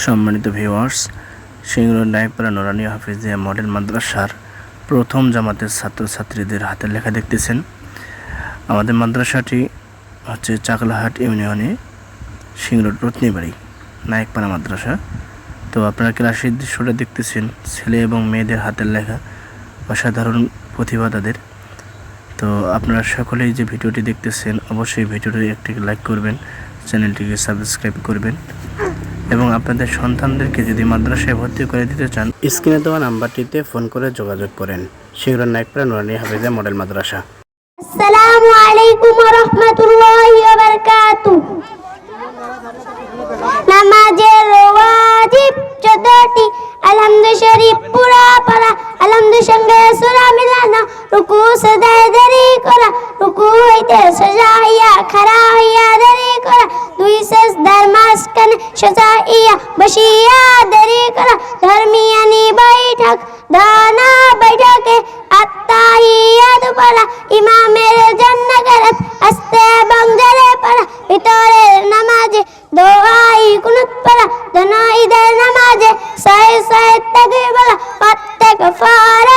সম্মানিত viewers Singur Naipara Noorani Hafizia model মাদ্রাসার প্রথম জামাতের ছাত্রছাত্রীদের হাতের লেখা দেখতেছেন। আমাদের মাদ্রাসাটি হচ্ছে চাকলাহাট ইউনিয়নে সিংড় রত্নীবাড়ি নায়কপাড়া মাদ্রাসা। তো আপনারা ক্লাসের দৃশ্যটা দেখতেছেন, ছেলে এবং মেয়েদের হাতের লেখা অসাধারণ প্রতিভা তাদের। তো আপনারা সকলেই যে ভিডিওটি দেখতেছেন, অবশ্যই ভিডিওটি একটি লাইক করবেন চ্যানেলটিকে সাবস্ক্রাইব করবেন এবং আপনাদের সন্তানদেরকে যদি মাদ্রাসায় ভর্তি করে দিতে চান, স্ক্রিনে দেওয়া নাম্বারটিতে ফোন করে যোগাযোগ করেন। শিউরান নায়কপুরা নুরানি হাফিজা মডেল মাদ্রাসা। আসসালামু আলাইকুম ওয়া রাহমাতুল্লাহি ওয়া বারাকাতু নামাজের ওয়াজিব 14টি আলহামদু শরীফ পুরা পড়া আলহামদু সঙ্গে সূরা মিলানো, রুকু সদায় দেরি করা, রুকু হইতে সোজা হইয়া খাড়া ইয়া বসিয়া দেরি করা। ধর্মিয়ানি বৈঠক, দানা বৈঠকে আত্মাহিয়াত পড়া। ইমামের জন্য গরত আস্তে জরে পড়া। ভিতরের নামাজে দোয়াই কুনুত পড়া। দোনো নামাজে ছয় ছয় তাকবীর বলা। প্রত্যেক ফরজ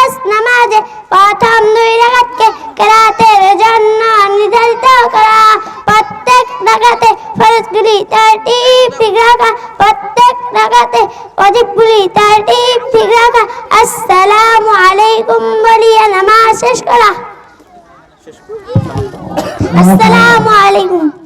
তারটিব ঠিক রাখা প্রত্যেক রাকাতে পুলি তারটিব ঠিক রাখা আসসালামু আলাইকুম বলিয়া নামাজ শেষ করা আসসালামু আলাইকুম